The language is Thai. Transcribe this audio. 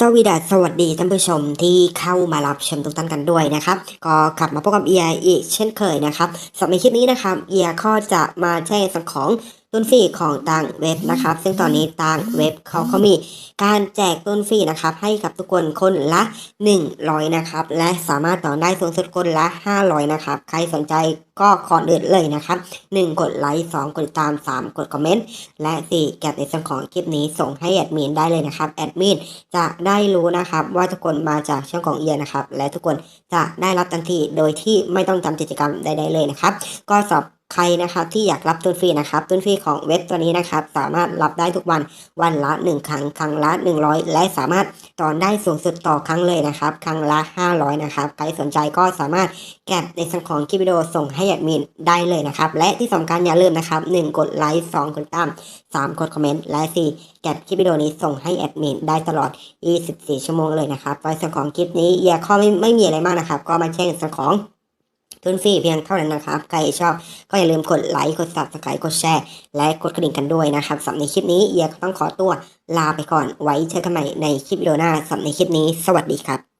สวีดัสสวัสดีท่านผู้ชมที่เข้ามารับชมทุกท่านกันด้วยนะครับ ก็กลับมาพบกับเอียอีกเช่นเคยนะครับสำหรับในคลิปนี้นะครับเอียก็จะมาแจ้งสังของต้นฟรีของต่างเว็บนะครับ ซึ่งตอนนี้ต่างเว็บเขาเขามีการแจกต้นฟรีนะครับ ให้กับทุกคนคนละ 100 นะครับ และสามารถต่อได้สูงสุดคนละ 500 นะครับ ใครสนใจก็ขอเดือดเลยนะครับ 1 กดไลค์2กดติดตาม 3 กดคอมเมนต์ และ4แก็บในส่วนของคลิปนี้ส่งให้แอดมินได้เลยนะครับ แอดมินจะได้รู้นะครับ ว่าทุกคนมาจากช่องของเอียนะครับ และทุกคนจะได้รับทันทีโดยที่ไม่ต้องทำกิจกรรมใดๆเลยนะครับ ก็สอบ ใครนะครับที่อยากรับต้นฟรีนะครับต้นฟรีของเว็บตัวนี้นะครับสามารถรับได้ทุกวันวันละ 1 ครั้งครั้งละ 100 และสามารถตอนได้สูงสุดต่อครั้งเลยนะครับ ครั้งละ 500 นะครับใครสนใจก็สามารถแก็บในส่วนของคลิปวิดีโอส่งให้แอดมินได้เลยนะครับ และที่สำคัญอย่าลืมนะครับ 1 กดไลค์ 2 กดตาม3 กดคอมเมนต์และ 4 แก็บคลิปวิดีโอนี้ส่งให้แอดมินได้ตลอด 24 ชั่วโมงเลยนะครับโดยส่วนของคลิปนี้เอียข้อไม่ไม่มีอะไรมากนะครับ ก็มาแจ้งส่วนของ ทุนฟรีเพียงเท่านั้นนะครับ ใครชอบก็อย่าลืมกดไลค์กดซับสไครต์กดแชร์ และกดกระดิ่งกันด้วยนะครับสำหรับในคลิปนี้เอียก็ต้องขอตัวลาไปก่อนไว้เจอกันใหม่ในคลิปวิดีโอหน้าสำหรับในคลิปนี้ สวัสดีครับ